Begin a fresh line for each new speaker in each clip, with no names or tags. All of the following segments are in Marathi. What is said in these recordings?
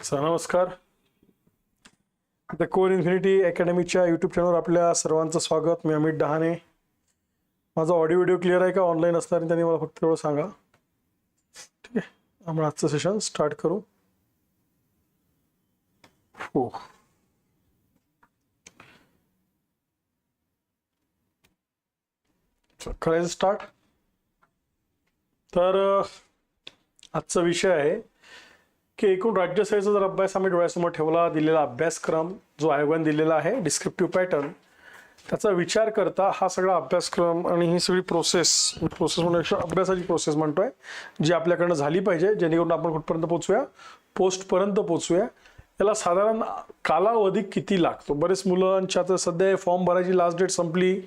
सर नमस्कार. द कोर इन्फिनिटी अकॅडमीच्या यूट्यूब चॅनलवर आपल्या सर्वांचं स्वागत. मी अमित डहाणे. माझा ऑडिओ व्हिडिओ क्लिअर आहे का? ऑनलाईन असणार त्यांनी मला फक्त तेवढं सांगा. ठीक आहे. आपण आजचं सेशन स्टार्ट करू. हो. करायचं स्टार्ट तर आजचा विषय आहे. की एकूण राज्यसेवेचा जर अभ्यास आम्ही डोळ्यासमोर ठेवला दिलेला अभ्यासक्रम जो आयोगाने दिलेला आहे डिस्क्रिप्टिव्ह पॅटर्न त्याचा विचार करता हा सगळा अभ्यासक्रम आणि ही सगळी प्रोसेस प्रोसेस म्हणजे अभ्यासाची प्रोसेस म्हणतोय जी आपल्याकडनं झाली पाहिजे जेणेकरून आपण कुठपर्यंत पोचूया पोस्टपर्यंत पोचूया याला साधारण कालावधी किती लागतो? बरेच मुलांच्या आता सध्या फॉर्म भरायची लास्ट डेट संपली.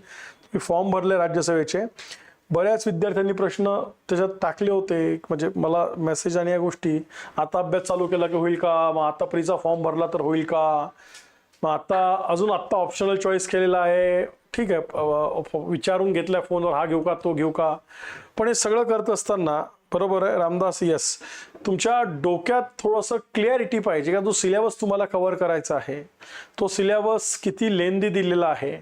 फॉर्म भरले राज्यसेवेचे बऱ्याच विद्यार्थ्यांनी प्रश्न त्याच्यात टाकले होते. म्हणजे मला मेसेज आणि या गोष्टी आता अभ्यास चालू केला की होईल का? मग आता प्रीचा फॉर्म भरला तर होईल का? मग आता अजून आत्ता ऑप्शनल चॉईस केलेला आहे. ठीक आहे. विचारून घेतल्या फोनवर हा घेऊ का तो घेऊ का? पण हे सगळं करत असताना बरोबर आहे रामदास यस तुमच्या डोक्यात थोडंसं क्लिअरिटी पाहिजे का जो सिलेबस तुम्हाला कव्हर करायचा आहे. तो सिलेबस किती लेंदी दिलेला आहे.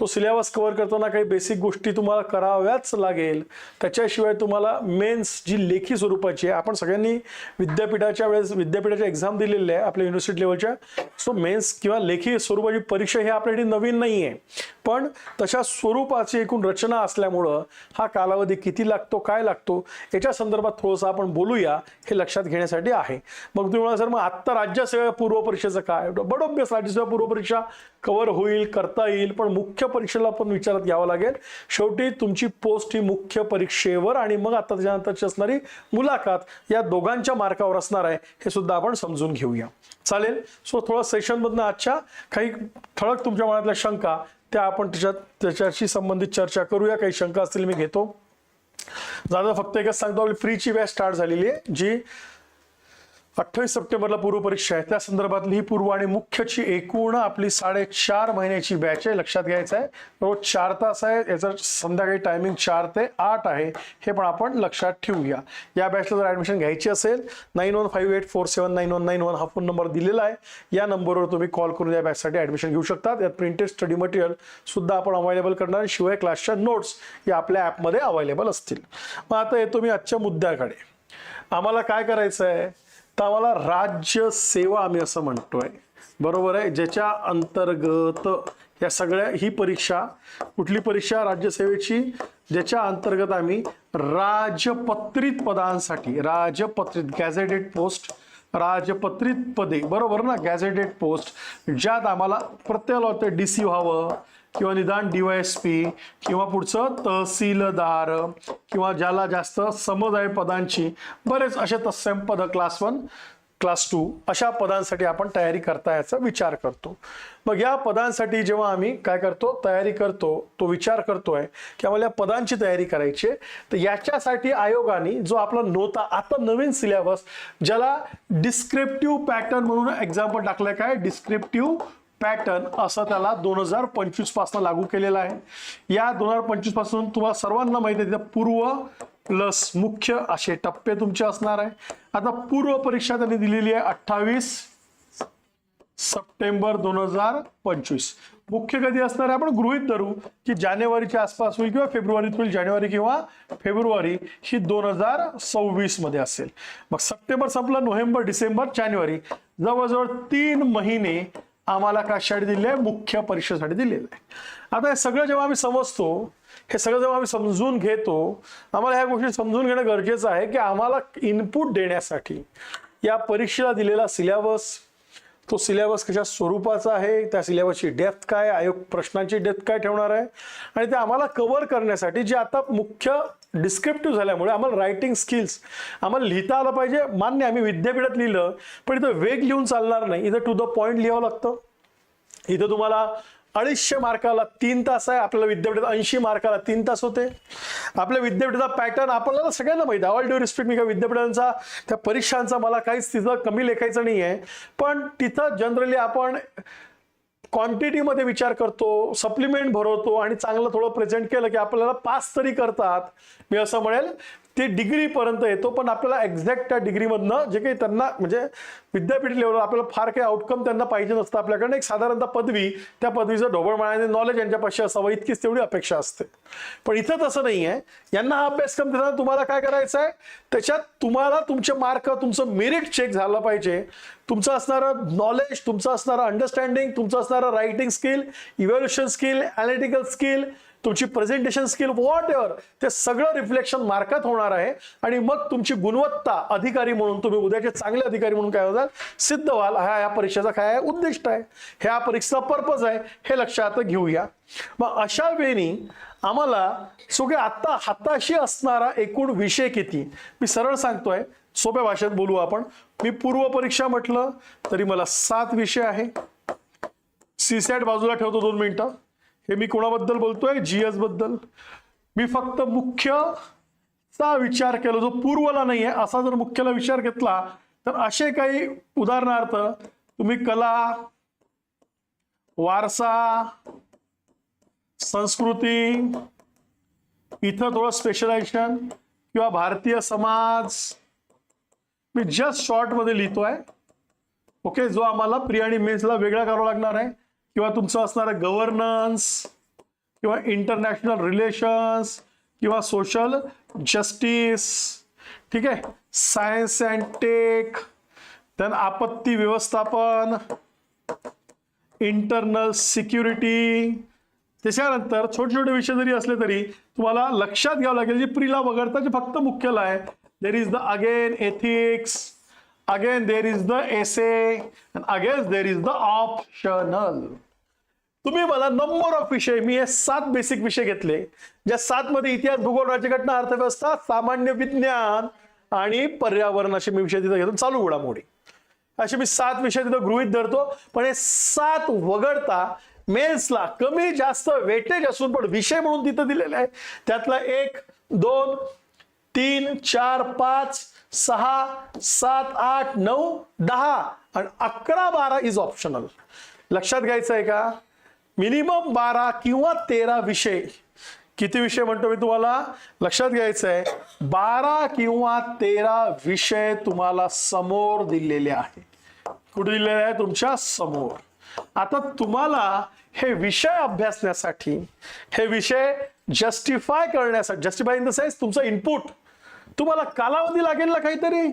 तो सिलेबस कव्हर करताना काही बेसिक गोष्टी तुम्हाला कराव्याच लागेल. त्याच्याशिवाय तुम्हाला मेन्स जी लेखी स्वरूपाची आहे आपण सगळ्यांनी विद्यापीठाच्या वेळेस विद्यापीठाच्या एक्झाम दिलेल्या आहे आपल्या युनिव्हर्सिटी लेवलच्या सो मेन्स किंवा लेखी स्वरूपाची परीक्षा ही आपल्यासाठी नवीन नाही आहे पण तशा स्वरूपाची एकूण रचना असल्यामुळं हा कालावधी किती लागतो काय लागतो याच्या संदर्भात थोडंसं आपण बोलूया हे लक्षात घेण्यासाठी आहे. मग तुम्ही म्हणा सर मग आत्ता राज्यसेवा पूर्व परीक्षेचं काय? बड राज्यसेवा पूर्व परीक्षा कव्हर होईल करता येईल पण मुख्य परीक्षेला पण विचारात घ्यावं लागेल. शेवटी तुमची पोस्ट ही मुख्य परीक्षेवर आणि मग आता त्याच्यानंतरची असणारी मुलाखत या दोघांच्या मार्कावर असणार आहे हे सुद्धा आपण समजून घेऊया. चालेल? सो थोडं सेशनमधनं आजच्या काही ठळक तुमच्या मनातल्या शंका त्या आपण त्याच्यात त्याच्याशी संबंधित चर्चा करूया. काही शंका असतील मी घेतो. दादा फक्त एकच सांगतो आपली फ्रीची बॅच स्टार्ट झालेली आहे जी अठ्ठावीस सप्टेंबरला पूर्व परीक्षा आहे. त्या संदर्भातली ही पूर्व आणि मुख्यची एकूण आपली साडेचार महिन्याची बॅच आहे. लक्षात घ्यायचं आहे. रोज चार तास आहे. याचं संध्याकाळी टायमिंग चार ते आठ आहे. हे पण आपण लक्षात ठेवूया. या बॅचला जर ॲडमिशन घ्यायची असेल nine one five eight four seven nine one nine one हा फोन नंबर दिलेला आहे. या नंबरवर तुम्ही कॉल करून या बॅचसाठी ॲडमिशन घेऊ शकतात. यात प्रिंटेड स्टडी मटेरियल सुद्धा आपण अवेलेबल करणार शिवाय क्लासच्या नोट्स या आपल्या ॲपमध्ये अवेलेबल असतील. मग आता येतो मी आजच्या मुद्द्याकडे. आम्हाला काय करायचं आहे तर आम्हाला राज्य सेवा आम्ही असं म्हणतोय. बरोबर आहे? ज्याच्या अंतर्गत या सगळ्या ही परीक्षा कुठली परीक्षा राज्यसेवेची ज्याच्या अंतर्गत आम्ही राजपत्रित पदांसाठी राजपत्रित गॅझेटेड पोस्ट राजपत्रित पदे बरोबर ना? गॅझेटेड पोस्ट ज्यात आम्हाला प्रत्येकाला वाटतं डी सी व्हावं किंवा निदान डीवायएसपी किंवा पुढचं तहसीलदार किंवा ज्याला जास्त समज आहे पदांची बरेच असे तत्सम पद क्लास वन क्लास टू अशा पदांसाठी आपण तयारी करता याचा विचार करतो. मग या पदांसाठी जेव्हा आम्ही काय करतो तयारी करतो तो विचार करतोय की आम्हाला या पदांची तयारी करायची आहे तर याच्यासाठी आयोगाने जो आपला नव्हता आता नवीन सिलेबस ज्याला डिस्क्रिप्टिव्ह पॅटर्न म्हणून एक्झाम्पल टाकलाय काय? डिस्क्रिप्टिव्ह पॅटर्न असं त्याला दोन हजार पंचवीसपासून लागू केलेलं आहे. या दोन हजार पंचवीसपासून तुम्हाला सर्वांना माहिती आहे तिथं पूर्व प्लस मुख्य असे टप्पे तुमचे असणार आहे. आता पूर्व परीक्षा त्यांनी दिलेली आहे अठ्ठावीस सप्टेंबर दोन हजार पंचवीस. मुख्य कधी असणार आहे? आपण गृहित धरू की जानेवारीच्या आसपास होईल किंवा फेब्रुवारीत होईल. जानेवारी किंवा फेब्रुवारी ही दोन हजार सव्वीसमध्ये असेल. मग सप्टेंबर संपलं नोव्हेंबर डिसेंबर जानेवारी. जवळजवळ तीन महिने आम्हाला कशासाठी दिले आहे? मुख्य परीक्षेसाठी दिलेलं आहे. आता हे सगळं जेव्हा आम्ही समजतो हे सगळं जेव्हा आम्ही समजून घेतो आम्हाला ह्या गोष्टी समजून घेणं गरजेचं आहे की आम्हाला इनपुट देण्यासाठी या परीक्षेला दिलेला सिलेबस तो सिलेबस कशा स्वरूपाचा आहे त्या सिलेबसची डेप्थ काय आयोग प्रश्नांची डेप्थ काय ठेवणार आहे? आणि ते आम्हाला कव्हर करण्यासाठी जे आता मुख्य डिस्क्रिप्टिव्ह झाल्यामुळे आम्हाला रायटिंग स्किल्स आम्हाला लिहिता आलं पाहिजे. मान्य आम्ही विद्यापीठात लिहिलं पण इथं वेग लिहून चालणार नाही. इथं टू द पॉईंट लिहावं लागतं. इथं तुम्हाला अडीचशे मार्काला तीन तास आहे. आपल्याला विद्यापीठात ऐंशी मार्काला तीन तास होते. आपल्या विद्यापीठाचा पॅटर्न आपल्याला सगळ्यांना माहिती आहे. ऑल ड्यू रिस्पेक्ट मी काय विद्यापीठांचा त्या परीक्षांचा मला काहीच तिथं कमी लेखायचं नाही आहे पण तिथं जनरली आपण क्वांटिटीमध्ये विचार करतो सप्लिमेंट भरवतो आणि चांगलं थोडं प्रेझेंट केलं की आपल्याला पास तरी करतात. मी असं म्हणेल ते डिग्रीपर्यंत येतो पण आपल्याला एक्झॅक्ट त्या डिग्रीमधनं जे काही त्यांना म्हणजे विद्यापीठ लेवलवर आपल्याला फार काही आउटकम त्यांना पाहिजे नसतं आपल्याकडनं. एक साधारणतः पदवी त्या पदवीचं ढोबळ नॉलेज यांच्यापाशी असावं इतकीच तेवढी अपेक्षा असते. पण इथं तसं नाही आहे यांना हा अभ्यासक्रम देताना तुम्हाला काय करायचं आहे त्याच्यात तुम्हाला तुमचे मार्क तुमचं मेरिट चेक झालं पाहिजे. तुमचं असणारं नॉलेज तुमचं असणारं अंडरस्टँडिंग तुमचं असणारं writing skill evaluation skill analytical skill तुमची प्रेझेंटेशन स्किल वॉट एव्हर ते सगळं रिफ्लेक्शन मार्कात होणार आहे. आणि मग तुमची गुणवत्ता अधिकारी म्हणून तुम्ही उद्याचे चांगले अधिकारी म्हणून काय होतात सिद्ध व्हाल. हा या परीक्षेचा काय आहे? उद्दिष्ट आहे. ह्या परीक्षेचा पर्पज आहे. हे लक्षात घेऊया. मग अशा वेळी आम्हाला सगळे आता हाताशी असणारा एकूण विषय किती? मी सरळ सांगतोय. सोप्या भाषेत बोलू आपण. मी पूर्व परीक्षा म्हटलं तरी मला सात विषय आहे. सीसॅट बाजूला ठेवतो दोन मिनिटं. हे मी कोणाबद्दल बोलतोय? जीएसबद्दल. मी फक्त मुख्य चा विचार केला जो पूर्वला नाही आहे असा जर मुख्यला विचार घेतला तर असे काही उदाहरणार्थ तुम्ही कला वारसा संस्कृती इथं थोडं स्पेशलायझेशन किंवा भारतीय समाज मी जस्ट शॉर्टमध्ये मध्ये लिहितोय. ओके जो आम्हाला प्री आणि मेन्सला वेगळा करावा लागणार आहे. किंवा तुमचं असणारं गव्हर्नन्स किंवा इंटरनॅशनल रिलेशन्स किंवा सोशल जस्टिस ठीक आहे? सायन्स अँड टेक देन आपत्ती व्यवस्थापन इंटरनल सिक्युरिटी त्याच्यानंतर छोटे छोटे विषय जरी असले तरी तुम्हाला लक्षात घ्यावं लागेल जे प्रीला वगळता जे फक्त मुख्यला आहे there is the again ethics again there is the essay again there is the optional तुम्ही मला नंबर ऑफ विषय मी हे सात बेसिक विषय घेतले. ज्या सात मध्ये इतिहास भूगोल राज्यघटना अर्थव्यवस्था सामान्य विज्ञान आणि पर्यावरण असे मी विषय तिथं घेतो. चालू घडामोडी. असे मी सात विषय तिथं गृहित धरतो. पण हे सात वगळता मेन्सला कमी जास्त वेटेज असून पण विषय म्हणून तिथं दिलेले आहे. त्यातला एक दोन तीन चार पाच सहा सात आठ नऊ दहा आणि अकरा बारा इज ऑप्शनल लक्षात घ्यायचं आहे का? मिनिमम बारा किंवा तेरा विषय. किती विषय म्हणतो मी तुम्हाला? लक्षात घ्यायचं आहे. बारा किंवा तेरा विषय तुम्हाला समोर दिलेले आहे कुठे दिलेले आहे तुमच्यासमोर. आता तुम्हाला हे विषय अभ्यासण्यासाठी हे विषय जस्टिफाय करण्यासाठी जस्टिफाय इन द सेन्स तुमचं इनपुट तुम्हाला कालावधी लागेल ना काहीतरी?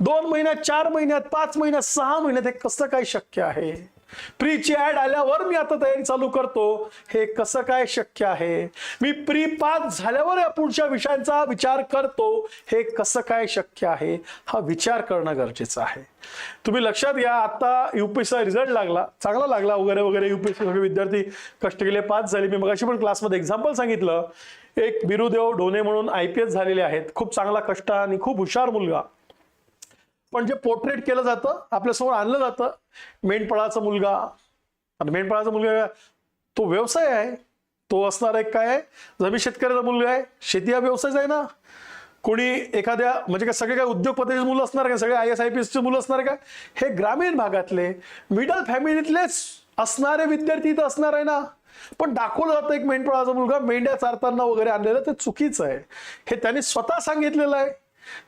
दोन महिन्यात चार महिन्यात पाच महिन्यात सहा महिन्यात हे कसं काय शक्य आहे? प्रीची ऍड आल्यावर मी आता तयारी चालू करतो. हे कसं काय शक्य आहे? मी प्री पास झाल्यावर या पुढच्या विषयांचा विचार करतो. हे कसं काय शक्य आहे? हा विचार करणं गरजेचं आहे. तुम्ही लक्षात घ्या आता युपीएसचा रिझल्ट लागला. चांगला लागला वगैरे वगैरे. युपीएससी सगळे विद्यार्थी कष्ट केले पास झाले. मी मगाशी पण क्लासमध्ये एक्झाम्पल सांगितलं. एक बिरुदेव डोने म्हणून आय पी एस झालेले आहेत. खूप चांगला कष्ट आणि खूप हुशार मुलगा. पण जे पोर्ट्रेट केलं जातं आपल्यासमोर आणलं जातं मेंढपाळाचा मुलगा. आणि मेंढपाळाचा मुलगा तो व्यवसाय आहे. तो असणार एक काय आहे? जमीन शेतकऱ्याचा मुलगा आहे. शेती हा व्यवसायच आहे ना. कोणी एखाद्या म्हणजे काय सगळे काय उद्योगपतीचे मुलं असणार का? सगळे आय एस आय पी एसचे मुलं असणार का? हे ग्रामीण भागातले मिडल फॅमिलीतलेच असणारे विद्यार्थी इथं असणार आहे ना. पण दाखवलं जातं एक मेंढपाळाचा मुलगा मेंढ्या चारताना वगैरे आणलेलं ते चुकीचं आहे. हे त्यांनी स्वतः सांगितलेलं आहे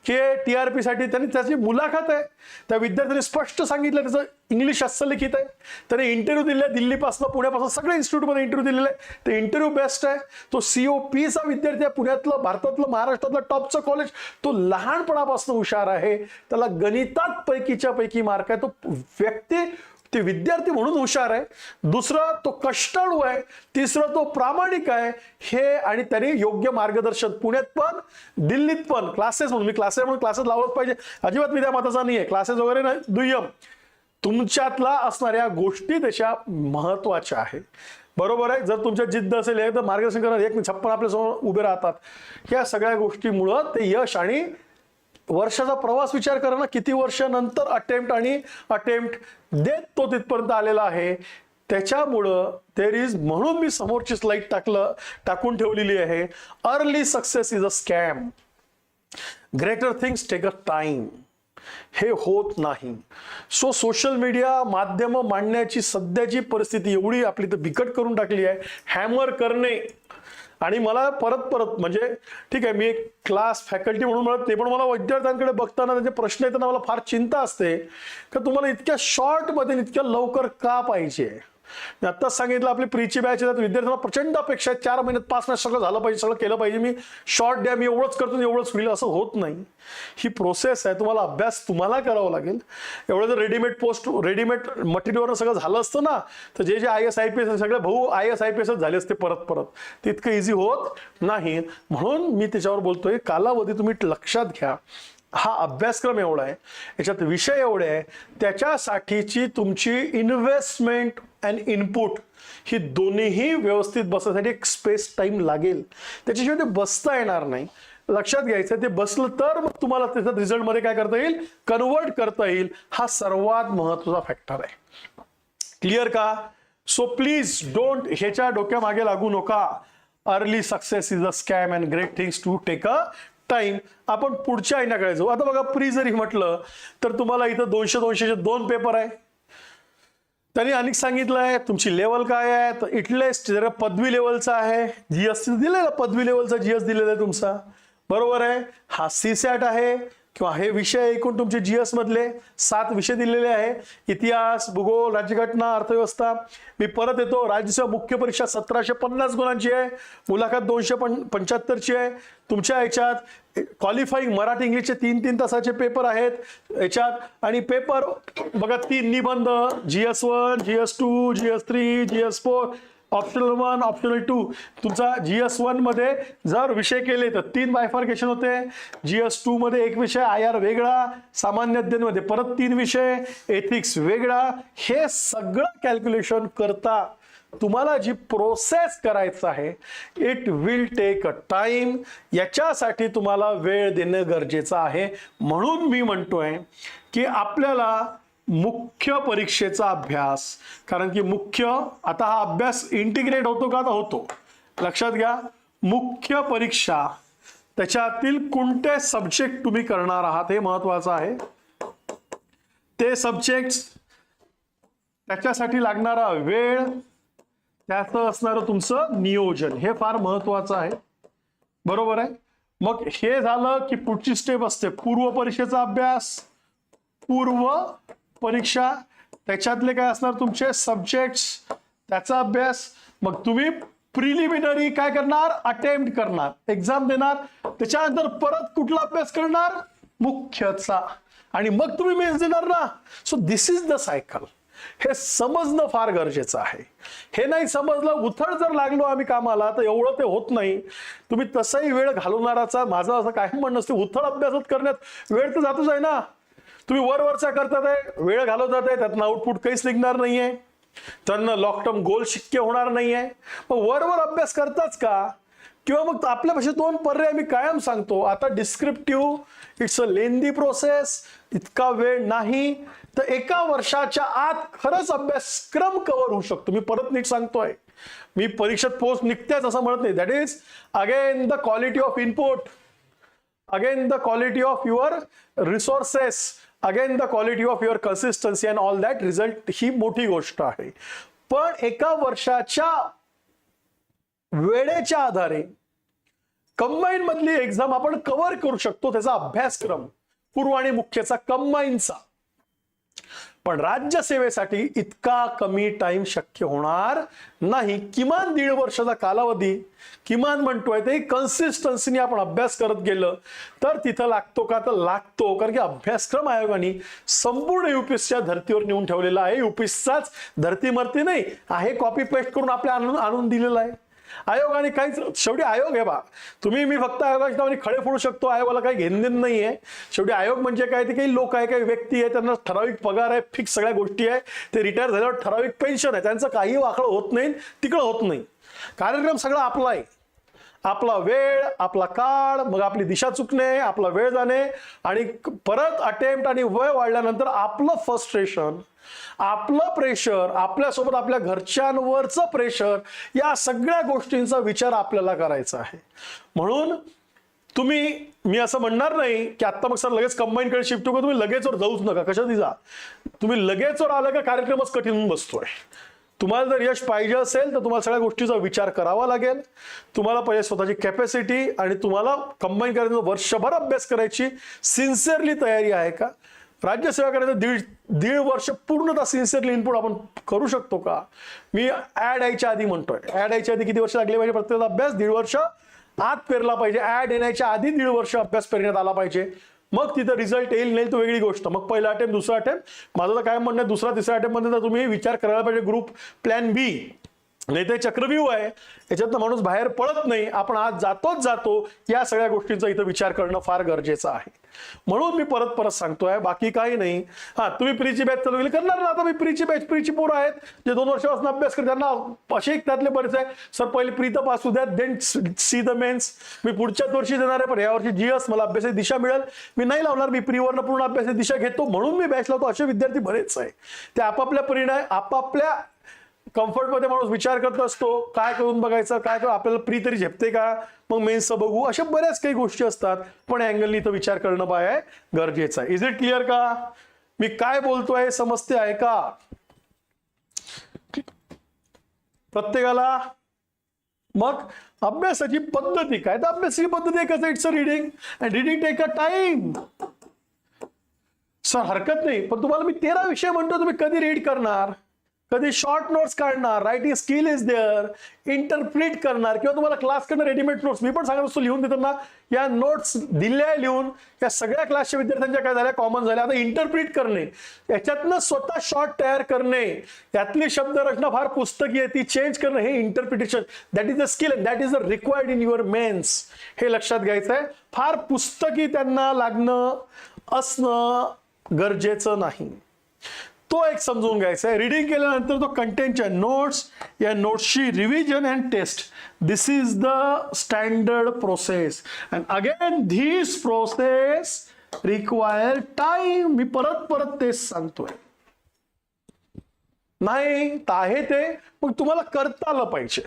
की टी आरसाठी त्यांनी त्याची मुलाखत आहे. त्या विद्यार्थ्यांनी स्पष्ट सांगितलं त्याचं इंग्लिश असं लिखित आहे. त्याने इंटरव्ह्यू आहे दिल्लीपासून पुण्यापासून सगळ्या इन्स्टिट्यूटमध्ये इंटरव्ह्यू दिलेला आहे ते इंटरव्ह्यू बेस्ट आहे. तो सीओ पीचा विद्यार्थी आहे पुण्यातलं भारतातलं महाराष्ट्रातलं टॉपचं कॉलेज तो लहानपणापासून हुशार आहे. त्याला गणितात पैकीच्या पैकी मार्क आहे. तो व्यक्ती ते विद्यार्थी म्हणून हुशार आहे. दुसरं तो कष्टाळू आहे. तिसरं तो प्रामाणिक आहे. हे आणि त्याने योग्य मार्गदर्शन पुण्यात पण दिल्लीत पण क्लासेस म्हणून. मी क्लासेस म्हणून क्लासेस लावलंच पाहिजे. अजिबात मी त्या नाही आहे क्लासेस वगैरे नाही. दुय्यम. तुमच्यातला असणाऱ्या गोष्टी त्याच्या महत्त्वाच्या आहेत. बरोबर आहे? जर तुमच्या जिद्द असेल एकदम तर मार्गदर्शन करणार. एक छप्पन आपल्यासमोर उभे राहतात. या सगळ्या गोष्टीमुळं ते यश आणि वर्षाचा प्रवास विचार करा ना किती वर्षानंतर अटेम्प्ट आणि अटेम्प्ट देत तो तिथपर्यंत आलेला आहे. त्याच्यामुळं देर इज म्हणून मी समोरची स्लाईड टाकलं टाकून ठेवलेली आहे. Early success is a scam greater things take a time हे होत नाही. सो सोशल मीडिया माध्यम मांडण्याची सध्याची परिस्थिती एवढी आपली तर बिकट करून टाकली आहे. हॅमर करणे. आणि मला परत परत म्हणजे ठीक आहे मी एक क्लास फॅकल्टी म्हणून म्हणत नाही पण मला विद्यार्थ्यांकडे बघताना त्यांचे प्रश्न येताना मला फार चिंता असते. का तुम्हाला इतक्या शॉर्टमध्ये इतक्या लवकर का पाहिजे? मी आत्ताच सांगितलं आपली प्रीची बॅच येतात विद्यार्थ्यांना प्रचंड अपेक्षा आहेत. चार महिन्यात पाच महिन्यात सगळं झालं पाहिजे सगळं केलं पाहिजे. मी शॉर्ट द्या मी एवढंच करतो आणि एवढंच होईल असं होत नाही. ही प्रोसेस आहे तुम्हाला अभ्यास तुम्हाला करावा लागेल. एवढं जर रेडीमेड पोस्ट रेडीमेड मटेरियलवर सगळं झालं असतं ना तर जे जे I S I P S सगळे भाऊ आय एस आय पी एसच झाले असते परत परत. ते इतकं इझी होत नाही. म्हणून मी त्याच्यावर बोलतोय कालावधी तुम्ही लक्षात घ्या. हा अभ्यासक्रम एवढा आहे याच्यात विषय एवढे आहे त्याच्यासाठीची तुमची इन्व्हेस्टमेंट अँड इनपुट ही दोन्हीही व्यवस्थित बसण्यासाठी एक स्पेस टाइम लागेल. त्याच्याशिवाय ते बसता येणार नाही. लक्षात घ्यायचं ते बसलं तर मग तुम्हाला त्याच्यात रिझल्टमध्ये काय करता येईल? कन्वर्ट करता येईल. हा सर्वात महत्त्वाचा फॅक्टर आहे. क्लिअर का? सो प्लीज डोंट ह्याच्या डोक्यामागे लागू नका. Early success is a scam and great things to take a time आपण पुढच्या आईनाकडे जाऊ आता बघा प्री जरी म्हटलं तर तुम्हाला इथं दोनशे दोनशेचे दोन पेपर आहे. त्यांनी अनेक आहे तुमची लेवल काय आहे? तर इटलेस्ट जरा पदवी लेवलचा आहे. जी जीएस दिलेला पदवी लेवलचा जी एस दिलेला आहे तुमचा. बरोबर आहे? हा सी सॅट आहे किंवा हे विषय एकूण तुमचे जीएस मधले सात विषय दिलेले आहे. इतिहास भूगोल राज्यघटना अर्थव्यवस्था. मी परत येतो. राज्यसेवा मुख्य परीक्षा सतराशे पन्नास गुणांची आहे. मुलाखत दोनशे पं पंच्याहत्तरची आहे. तुमच्या याच्यात क्वालिफाईंग मराठी इंग्लिशचे तीन तीन तासाचे पेपर आहेत याच्यात. आणि पेपर बघा तीन निबंध G S one G S two G S three G S four optional one optional two तुमचा जी एस वनमध्ये जर विषय केले तर तीन बायफार्केशन होते. जी एस टूमध्ये एक विषय आय आर वेगळा सामान्य अध्ययनमध्ये परत तीन विषय एथिक्स वेगळा. हे सगळं कॅल्क्युलेशन करता तुम्हाला जी प्रोसेस करायचं आहे it will take a time याच्यासाठी तुम्हाला वेळ देणं गरजेचं आहे. म्हणून मी म्हणतोय की आपल्याला मुख्य परीक्षेचा अभ्यास कारण की मुख्य आता हा अभ्यास इंटिग्रेट होतो का? तर होतो. लक्षात घ्या मुख्य परीक्षा त्याच्यातील कोणते सब्जेक्ट तुम्ही करणार आहात हे महत्वाचं आहे. ते सब्जेक्ट त्याच्यासाठी लागणारा वेळ त्याचं असणारं तुमचं नियोजन हे फार महत्वाचं आहे. बरोबर आहे? मग हे झालं की पुढची स्टेप असते. पूर्व परीक्षेचा अभ्यास पूर्व परीक्षा त्याच्यातले काय असणार तुमचे सब्जेक्ट्स त्याचा अभ्यास. मग तुम्ही प्रिलिमिनरी काय करणार? अटेम्प्ट करणार. एक्झाम देणार. त्याच्यानंतर परत कुठला अभ्यास करणार? मुख्यचा. आणि मग तुम्ही मेन्स देणार ना. So this is the cycle हे समजणं फार गरजेचं आहे. हे नाही समजलं उथळ जर लागलो आम्ही कामाला तर एवढं ते होत नाही. तुम्ही तसाही वेळ घालवणाराचा माझं असं काही म्हणणं नसते उथळ अभ्यासात करण्यात वेळ तर जातोच आहे ना. तुम्ही वरवरचा करतात आहे वेळ घालवतात आहे त्यातनं आउटपुट काहीच निघणार नाहीये. त्यांना लॉंग गोल शिक्य होणार नाहीये. मग वरवर अभ्यास करताच का? किंवा मग आपल्यापाशी दोन पर्याय मी कायम सांगतो. आता descriptive it's a lengthy process इतका वेळ नाही. तर एका वर्षाच्या आत खरंच अभ्यासक्रम कव्हर होऊ शकतो. मी परत नीट सांगतोय. मी परीक्षेत पोस्ट निघतेच असं म्हणत नाही. That is again the quality of input again the quality of your resources again the quality of your consistency and all that result ही मोठी गोष्ट आहे. पण एका वर्षाच्या वेळेच्या आधारे कंबाईन मधली एक्झाम आपण कव्हर करू शकतो त्याचा अभ्यासक्रम. पूर्व आणि मुख्यचा कंबाईनचा पण राज्यसेवेसाठी इतका कमी टाइम शक्य होणार नाही. किमान दीड वर्षाचा कालावधी किमान म्हणतोय ते कन्सिस्टन्सीने आपण अभ्यास करत गेलं तर तिथं लागतो का? तर लागतो कारण की अभ्यासक्रम आयोगाने संपूर्ण युपीएसच्या धर्तीवर नेऊन ठेवलेला आहे. युपीएसचाच धर्तीमरती नाही आहे कॉपी पेस्ट करून आपल्या आणून आणून दिलेला आहे. आयोगाने काहीच शेवटी आयोग आहे बा. तुम्ही मी फक्त आयोगाच्या नावाने खडे फोडू शकतो आयोगाला काही घेणदेण नाही आहे शेवटी आयोग म्हणजे काय? ते काही लोक आहे काही व्यक्ती आहे त्यांना ठराविक पगार आहे फिक्स सगळ्या गोष्टी आहे. ते रिटायर झाल्यावर ठराविक पेन्शन आहे. त्यांचं काही वाकडं होत नाही तिकडं होत नाही. कार्यक्रम सगळा आपला आहे. आपला वेळ आपला काळ मग आपली दिशा चुकणे आपला वेळ जाणे आणि परत अटेम्प्ट आणि वय वाढल्यानंतर आपलं फ्रस्ट्रेशन आपलं प्रेशर आपल्यासोबत आपल्या घरच्यांवरचं प्रेशर या सगळ्या गोष्टींचा विचार आपल्याला करायचा आहे. म्हणून तुम्ही मी असं म्हणणार नाही की आत्ता मग सर लगेच कंबाईनकडे शिफ्ट होऊ तुम्ही लगेचवर जाऊच नका. कशात जा. तुम्ही लगेच वर आलं का कार्यक्रमच कठीण होऊन बसतोय. तुम्हाला जर यश पाहिजे असेल तर तुम्हाला सगळ्या गोष्टीचा विचार करावा लागेल. तुम्हाला पहिले स्वतःची कॅपॅसिटी आणि तुम्हाला कंबाईन करायचं वर्षभर अभ्यास करायची सिन्सिअरली तयारी आहे का? राज्यसेवा करायचं दीड दीड वर्ष पूर्णतः सिन्सिअरली इनपुट आपण करू शकतो का? मी ॲड यायच्या आधी म्हणतोय. ॲड यायच्या आधी किती वर्ष लागले पाहिजे प्रत्येक अभ्यास? दीड वर्ष आत पेरला पाहिजे. ॲड येण्याच्या आधी दीड वर्ष अभ्यास पेरण्यात आला पाहिजे. मग तिथं रिझल्ट येईल नाही तो वेगळी गोष्ट. मग पहिला अटेम्प्ट दुसरा अटेम्प्ट माझं तर काय म्हणणं आहे दुसरा तिसरा अटेम्प्टमध्ये तर तुम्ही विचार करायला पाहिजे ग्रुप प्लॅन बी नाही ते चक्रव्यूह आहे. याच्यातनं माणूस बाहेर पडत नाही. आपण आज जातोच जातो. या सगळ्या गोष्टींचा इथं विचार करणं फार गरजेचं आहे. म्हणून मी परत परत सांगतोय बाकी काही नाही. हा तुम्ही प्रीची बॅच चालू केली करणार ना? आता मी प्रीची बॅच प्रीची पोरं आहेत. जे दोन वर्षापासून अभ्यास करतात त्यांना असे एक त्यातले बरेच आहे. सर पहिले प्री तर पास द्या देन सी द मेन्स मी पुढच्याच वर्षी देणार आहे पण या वर्षी जीएस मला अभ्यासाची दिशा मिळेल. मी नाही लावणार मी प्रीवरनं पूर्ण अभ्यासाची दिशा घेतो. म्हणून मी बॅच लावतो. असे विद्यार्थी बरेच आहे. ते आपापल्या परिणाम आपापल्या कम्फर्टमध्ये माणूस विचार करत असतो काय करून बघायचं काय आपल्याला प्री तरी झेपते का? मग मेन्सचं बघू अशा बऱ्याच काही गोष्टी असतात. पण अँगलनी इथं विचार करणं बाय गरजेचं आहे. इज इट क्लिअर का? मी काय बोलतोय समजते आहे का? प्रत्येकाला? मग अभ्यासाची पद्धती काय? तर अभ्यासाची पद्धती एकच कसं it's a reading and reading take a time sir हरकत नाही. पण तुम्हाला मी तेरा विषय म्हणतो तुम्ही कधी रीड करणार? कधी शॉर्ट नोट्स काढणार writing skill is there interpret करणार किंवा तुम्हाला क्लास करणं रेडीमेड नोट्स मी पण सांगत असतो लिहून देताना या नोट्स दिल्या लिहून या सगळ्या क्लासच्या विद्यार्थ्यांच्या काय झाल्या कॉमन झाल्या. आता इंटरप्रिट करणे याच्यातनं स्वतः शॉर्ट तयार करणे यातली शब्दरचना फार पुस्तकी आहे ती चेंज करणं हे interpretation that is the skill that is the required in your mains हे लक्षात घ्यायचं आहे फार पुस्तकी त्यांना लागणं असणं गरजेचं नाही. तो एक समजून घ्यायचा आहे. रिडिंग केल्यानंतर तो कंटेंटच्या नोट्स या नोट्सची revision and test this is the standard process and again this process require time मी परत परत तेच सांगतोय. नाही तर आहे ते. मग तुम्हाला करता आलं पाहिजे.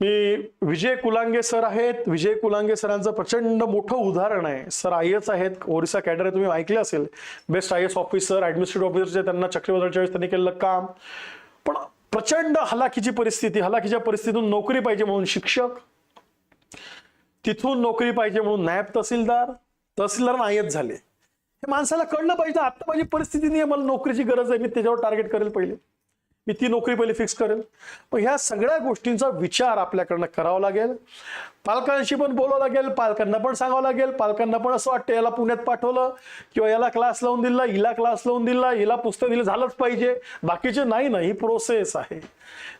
मी विजय कुलांगे सर आहेत. विजय कुलांगे सरांचं प्रचंड मोठं उदाहरण आहे. सर आय एस आहेत. ओरिसा कॅडर आहे. तुम्ही ऐकले असेल. Best I S officer administrative ऑफिसरचे त्यांना चक्रीवादळच्या वेळेस त्यांनी केलेलं काम. पण प्रचंड हलाखीची परिस्थिती. हलाखीच्या परिस्थितीतून नोकरी पाहिजे म्हणून शिक्षक. तिथून नोकरी पाहिजे म्हणून नायब तहसीलदार. तहसीलदार नायत झाले. हे माणसाला कळलं पाहिजे. आता माझी परिस्थिती नाही आहे मला नोकरीची गरज आहे. मी त्याच्यावर टार्गेट करेल पहिले. मी ती नोकरी पहिले फिक्स करेल मग ह्या सगळ्या गोष्टींचा विचार आपल्याकडनं करावा लागेल. पालकांशी पण बोलावं लागेल पालकांना पण सांगावं लागेल. पालकांना पण असं वाटतं याला पुण्यात पाठवलं किंवा याला क्लास लावून दिला हिला क्लास लावून दिला हिला पुस्तक दिलं झालंच पाहिजे. बाकीचे नाही ना ही प्रोसेस आहे.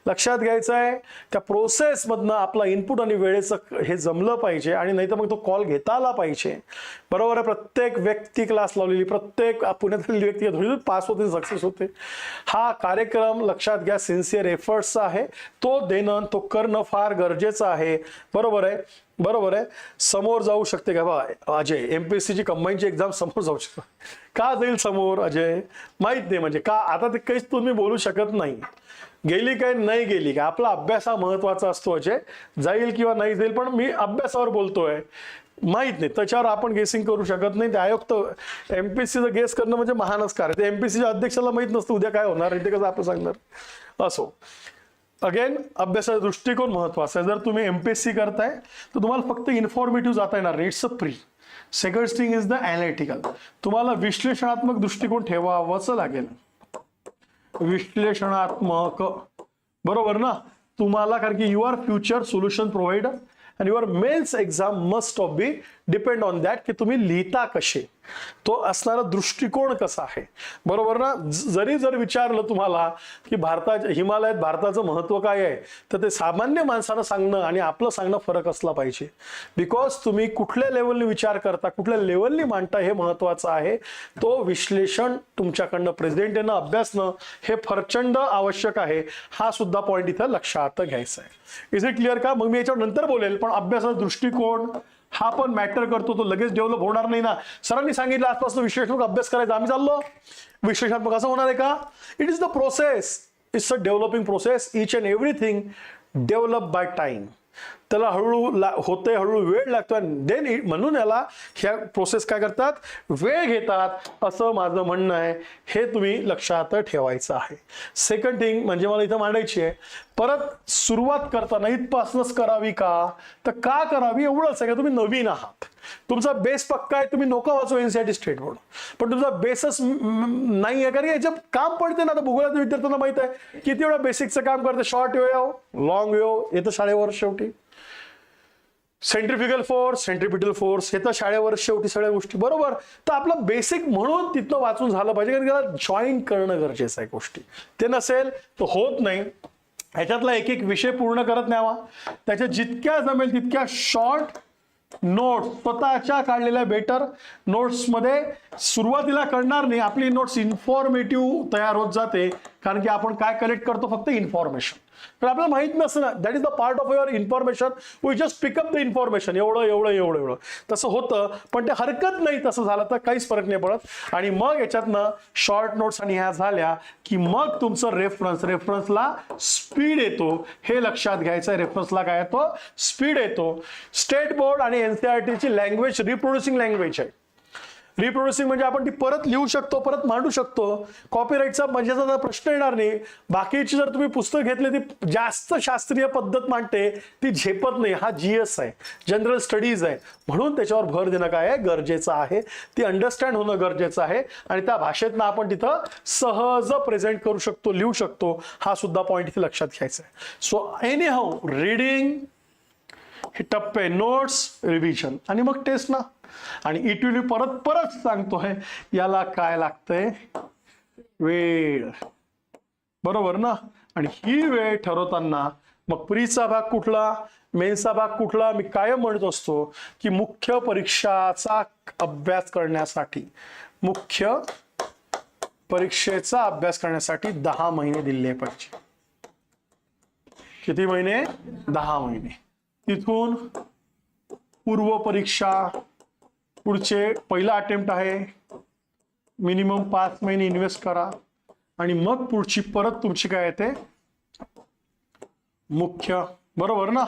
लक्षात घ्यायचं आहे त्या प्रोसेसमधनं आपला इनपुट आणि वेळेचं हे जमलं पाहिजे आणि नाही तर मग तो कॉल घेता आला पाहिजे. बरोबर आहे प्रत्येक व्यक्ती क्लास लावलेली प्रत्येक पुण्यातली व्यक्ती थोडी पास होते सक्सेस होते. हा कार्यक्रम लक्षात घ्या सिन्सिअर एफर्ट्सचा आहे. तो देणं तो करणं फार गरजेचं आहे. बरोबर आहे. बरोबर आहे. समोर जाऊ शकते का बा? अजय एम पी एस सीची कंबाईनची एक्झाम समोर जाऊ शकतो. का जाईल समोर अजय? माहीत नाही म्हणजे का? आता ते काहीच तुम्ही बोलू शकत नाही. गेली काय नाही गेली काय? आपला अभ्यास हा महत्त्वाचा असतो अजय. जाईल किंवा नाही जाईल पण मी अभ्यासावर बोलतोय. माहीत नाही. त्याच्यावर आपण गेसिंग करू शकत नाही. ते आयोग तर एमपीएससीचं गेस करणं म्हणजे महानच कार्य ते एमपीएससीच्या अध्यक्षाला माहीत नसतं उद्या काय होणार. ते कसं आपण सांगणार? असो. अगेन अभ्यासाचा दृष्टिकोन महत्त्वाचा आहे. जर तुम्ही एमपीएससी करताय तर तुम्हाला फक्त इन्फॉर्मेटिव्ह जाता येणार. It's a pre second thing is the analytical तुम्हाला विश्लेषणात्मक दृष्टिकोन ठेवावंच लागेल. विश्लेषणात्मक. बरोबर ना? तुम्हाला कारण की you are future solution provider आणि your mains exam must of be depend on that की तुम्ही लिहिता कसे? तो असणारा दृष्टिकोन कसा आहे? बरोबर ना? जरी जर विचारलं तुम्हाला की भारताच्या हिमालयात भारताचं महत्त्व काय आहे तर ते सामान्य माणसानं सांगणं आणि आपलं सांगणं फरक असला पाहिजे. बिकॉज तुम्ही कुठल्या लेवलने विचार करता कुठल्या लेवलनी मांडता हे महत्वाचं आहे. तो विश्लेषण तुमच्याकडनं प्रेझेंट येणं अभ्यासणं हे प्रचंड आवश्यक आहे. हा सुद्धा पॉईंट इथं लक्षात घ्यायचा आहे. इज इट क्लिअर का? मग मी याच्यावर नंतर बोलेल पण अभ्यासाचा दृष्टिकोन हा पण मॅटर करतो तो लगेच डेव्हलप होणार नाही ना. सरांनी सांगितलं आजपासून विश्लेषणात्मक अभ्यास करायचा. आम्ही चाललो. विश्लेषणात्मक असं होणार आहे का? It is the process it's a developing process each and everything develop by time त्याला हळूहळू ला होते हळूहळू वेळ लागतो. देन म्हणून याला ह्या प्रोसेस काय करतात? वेळ घेतात. असं माझं म्हणणं आहे. हे तुम्ही लक्षात ठेवायचं आहे. सेकंड थिंग म्हणजे मला इथं मांडायची आहे. परत सुरुवात करताना इथपासूनच करावी का? तर का करावी एवढंच आहे का तुम्ही नवीन आहात. तुमचा बेस पक्का आहे. तुम्ही नको वाचू एनसीआयटी स्टेट बोर्ड पण तुमचा बेसच नाही आहे. कारण याच्यात काम पडते ना. आता भूगोलाच्या विद्यार्थ्यांना माहीत आहे. किती वेळा बेसिकचं काम करते? शॉर्ट वेव लॉंग वेव येतं शाळेवर शेवटी. सेंट्रिफिकल फोर्स सेंट्रिपिटल फोर्स हे तर शाळेवर शेवटी सगळ्या गोष्टी. बरोबर? तर आपलं बेसिक म्हणून तिथनं वाचून झालं पाहिजे कारण त्याला जॉईन करणं गरजेचं आहे गोष्टी. ते नसेल तर होत नाही. ह्याच्यातला एक एक विषय पूर्ण करत न्यावा. त्याच्या जितक्या जमेल तितक्या शॉर्ट नोट्स स्वतःच्या काढलेल्या बेटर नोट्समध्ये सुरुवातीला करणार नाही. आपली नोट्स इन्फॉर्मेटिव्ह तयार होत जाते कारण की आपण काय कलेक्ट करतो? फक्त इन्फॉर्मेशन पण आपल्याला माहीत नसतं ना that is the part of your information we just pick up the information एवढं एवढं एवढं एवढं. तसं होतं पण ते हरकत नाही तसं झालं तर काहीच फरक नाही पडत. आणि मग याच्यातनं शॉर्ट नोट्स आणि ह्या झाल्या की मग तुमचं रेफरन्स रेफरन्सला स्पीड येतो. हे लक्षात घ्यायचं आहे. रेफरन्सला काय येतो? स्पीड येतो. स्टेट बोर्ड आणि एन सी आर टीची लँग्वेज रिप्रोड्युसिंग लँग्वेज आहे. रिप्रोड्युसिंग म्हणजे आपण ती परत लिहू शकतो परत मांडू शकतो. कॉपीराईटचा मजेचा प्रश्न येणार नाही. बाकीची जर तुम्ही पुस्तक घेतले ती जास्त शास्त्रीय पद्धत मांडते ती झेपत नाही. हा जीएस आहे. जनरल स्टडीज आहे. म्हणून त्याच्यावर भर देणं काय गरजेचं आहे. ती अंडरस्टँड होणं गरजेचं आहे. आणि त्या भाषेतनं आपण तिथं सहज प्रेझेंट करू शकतो लिहू शकतो. हा सुद्धा पॉईंट इथे लक्षात घ्यायचा आहे. सो एनी हाऊ रीडिंग हे टप्पे नोट्स रिव्हिजन आणि मग टेस्ट ना. आणि इटली परत परत सांगतोय याला काय लागतंय? वेळ. बरोबर ना? आणि ही वेळ ठरवताना मग प्रीचा भाग कुठला मेनचा भाग कुठला मी कायम म्हणत असतो की मुख्य परीक्षाचा अभ्यास करण्यासाठी मुख्य परीक्षेचा अभ्यास करण्यासाठी दहा महिने दिले पाहिजे. किती महिने? दहा महिने. तिथून पूर्व परीक्षा पुढचे पहिला अटेम्प्ट आहे मिनिमम पाच महिने इन्व्हेस्ट करा. आणि मग पुढची परत तुमची काय येते मुख्य बरोबर ना?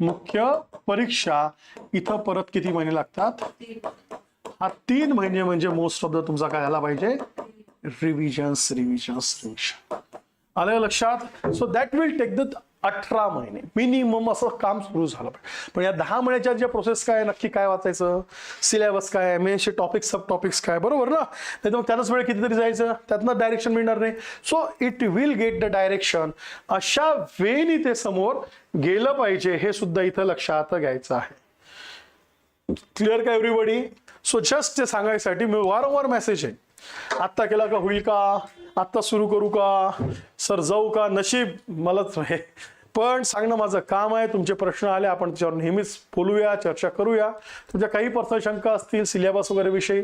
मुख्य परीक्षा इथं परत किती महिने लागतात? हा तीन महिने म्हणजे मोस्ट ऑफ द तुमचा काय झाला पाहिजे? रिव्हिजन्स रिव्हिजन्स रिव्हिजन आलं लक्षात? So that will take the अठरा महिने. मिनिमम असं काम सुरू झालं पाहिजे. पण या दहा महिन्याच्या ज्या प्रोसेस काय आहे, नक्की काय वाचायचं? सिलेबस काय आहे? मेनचे टॉपिक्स सब टॉपिक्स काय? बरोबर ना? नाही तर मग त्यातच वेळ कितीतरी जायचं? त्यातनं डायरेक्शन मिळणार नाही. So it will get the direction अशा वेनी ते समोर गेलं पाहिजे हे सुद्धा इथं लक्षात घ्यायचं आहे. क्लिअर का एव्हरीबडी सो जस्ट ते सांगायसाठी मी वारंवार मेसेज आहे. आत्ता केला का होईल का? आत्ता सुरू करू का? सर जाऊ का? नशीब मलाच हे पण सांगणं माझं काम आहे. तुमचे प्रश्न आले आपण त्याच्यावर नेहमीच बोलूया चर्चा करूया. तुमच्या काही पर्सनल शंका असतील सिलेबस वगैरे विषयी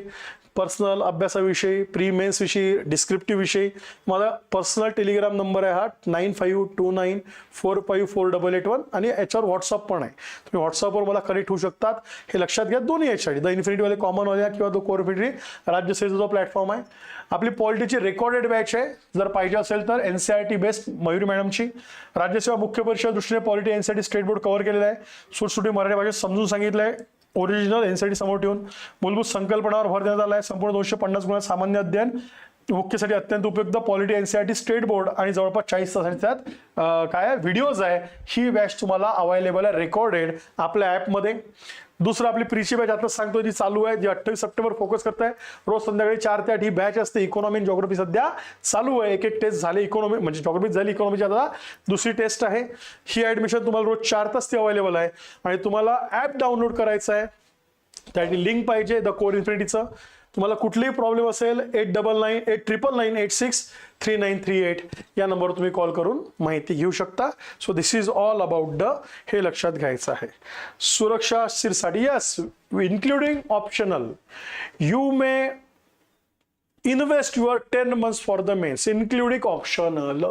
पर्सनल अभ्यासाविषयी प्री मेन्स विषयी डिस्क्रिप्टिव्ह विषयी माझा पर्सनल टेलिग्राम नंबर आहे हा nine five two nine four five four double eight one आणि याच्यावर व्हॉट्सअप पण आहे. तुम्ही व्हॉट्सअपवर मला कनेक्ट होऊ शकतात. हे लक्षात घ्या दोन्ही याच्यासाठी. द इन्फिनिटीवाले कॉमनवाल्या किंवा द कोर राज्यसेवेचा जो प्लॅटफॉर्म आहे. आपली पॉलिटीची रेकॉर्डेड बॅच आहे. जर पाहिजे असेल तर N C R T best Mayuri मॅडमची राज्यसेवा मुख्य परीक्षा दृष्टीने polity N C T state board cover केलेला आहे. सुटसुटी मराठी भाषेत समजून सांगितलं आहे ओरिजिनल एन सी टी समोर ठेवून मूलभूत संकल्पनावर भर देण्यात आला आहे संपूर्ण दोनशे पन्नास गुणात सामान्य अध्ययन मुख्यसाठी अत्यंत उपयुक्त polity N C R T state board आणि जवळपास चाळीस तासांची त्यात काय व्हिडिओज आहे. ही बॅच तुम्हाला अवेलेबल आहे रेकॉर्डेड आपल्या ॲपमध्ये दुसरं आपली प्रीची बॅच आता सांगतो जी चालू आहे जी अठ्ठावीस सप्टेंबर फोकस करत आहे रोज संध्याकाळी चार ते आठ ही बॅच असते इकॉनॉमी आणि जॉग्रफी सध्या चालू आहे. एक एक टेस्ट झाली इकॉनॉमी म्हणजे जॉग्रफी झाली इकॉनॉमीची आता दुसरी टेस्ट आहे. ही ऍडमिशन तुम्हाला रोज चार तास ती अवेलेबल आहे. आणि तुम्हाला ॲप डाउनलोड करायचं आहे. त्यासाठी लिंक पाहिजे द कोर इन्फिनिटीचं तुम्हाला कुठलीही प्रॉब्लेम असेल eight double nine eight triple nine eight six three nine three eight या नंबरवर तुम्ही कॉल करून माहिती घेऊ शकता. So this is all about the हे लक्षात घ्यायचं आहे. सुरक्षा स्थिरसाठी yes including optional you may invest your ten months for the mains including optional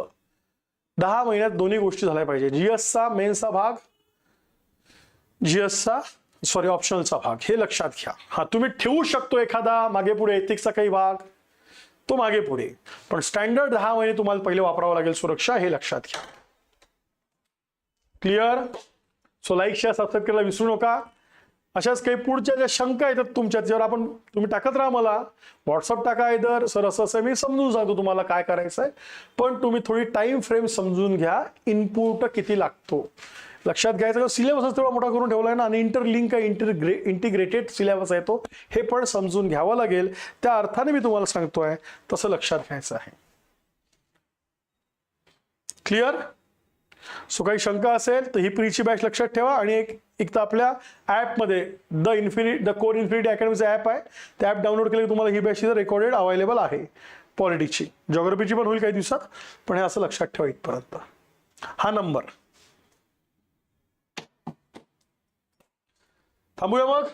दहा महिन्यात दोन्ही गोष्टी झाल्या पाहिजे. जीएसचा मेन्सचा भाग जीएसचा सॉरी ऑप्शनलचा भाग. हे लक्षात घ्या. हा तुम्ही ठेवू शकतो एखादा मागे पुढे एथिक्सचा काही भाग. तो मागे पुढे. पण स्टँडर्ड दहा महिने तुम्हाला पहिले वापरावं लागेल सुरक्षा हे लक्षात घ्या. Clear so like share subscribe करायला विसरू नका. अशाच काही पुढच्या ज्या शंका येतात तुमच्या त्याच्यावर आपण तुम्ही टाकत राहा मला. व्हॉट्सअप टाका इधर सर असं असं मी समजून सांगतो तुम्हाला काय करायचं आहे पण तुम्ही थोडी टाइम फ्रेम समजून घ्या. इनपुट किती लागतो. लक्षात घ्यायचं सिलेबसच तेवढा मोठा करून ठेवला आहे ना. आणि इंटरलिंक आहे इंटरग्रे इंटिग्रेटेड सिलेबस आहे तो. हे पण समजून घ्यावं लागेल. त्या अर्थाने मी तुम्हाला सांगतो आहे तसं लक्षात घ्यायचं आहे. क्लिअर सो काही शंका असेल तर ही प्रीची बॅच लक्षात ठेवा. आणि एक एक तर आपल्या ॲपमध्ये the infinity the core infinity अकॅडमीचं app आहे. ते ॲप डाउनलोड केलं की तुम्हाला ही बॅच रेकॉर्डेड अवेलेबल आहे. पॉलिटिक्सची जॉग्रफीची पण होईल काही दिवसात. पण हे असं लक्षात ठेवा इथपर्यंत. हा नंबर थांबूया मग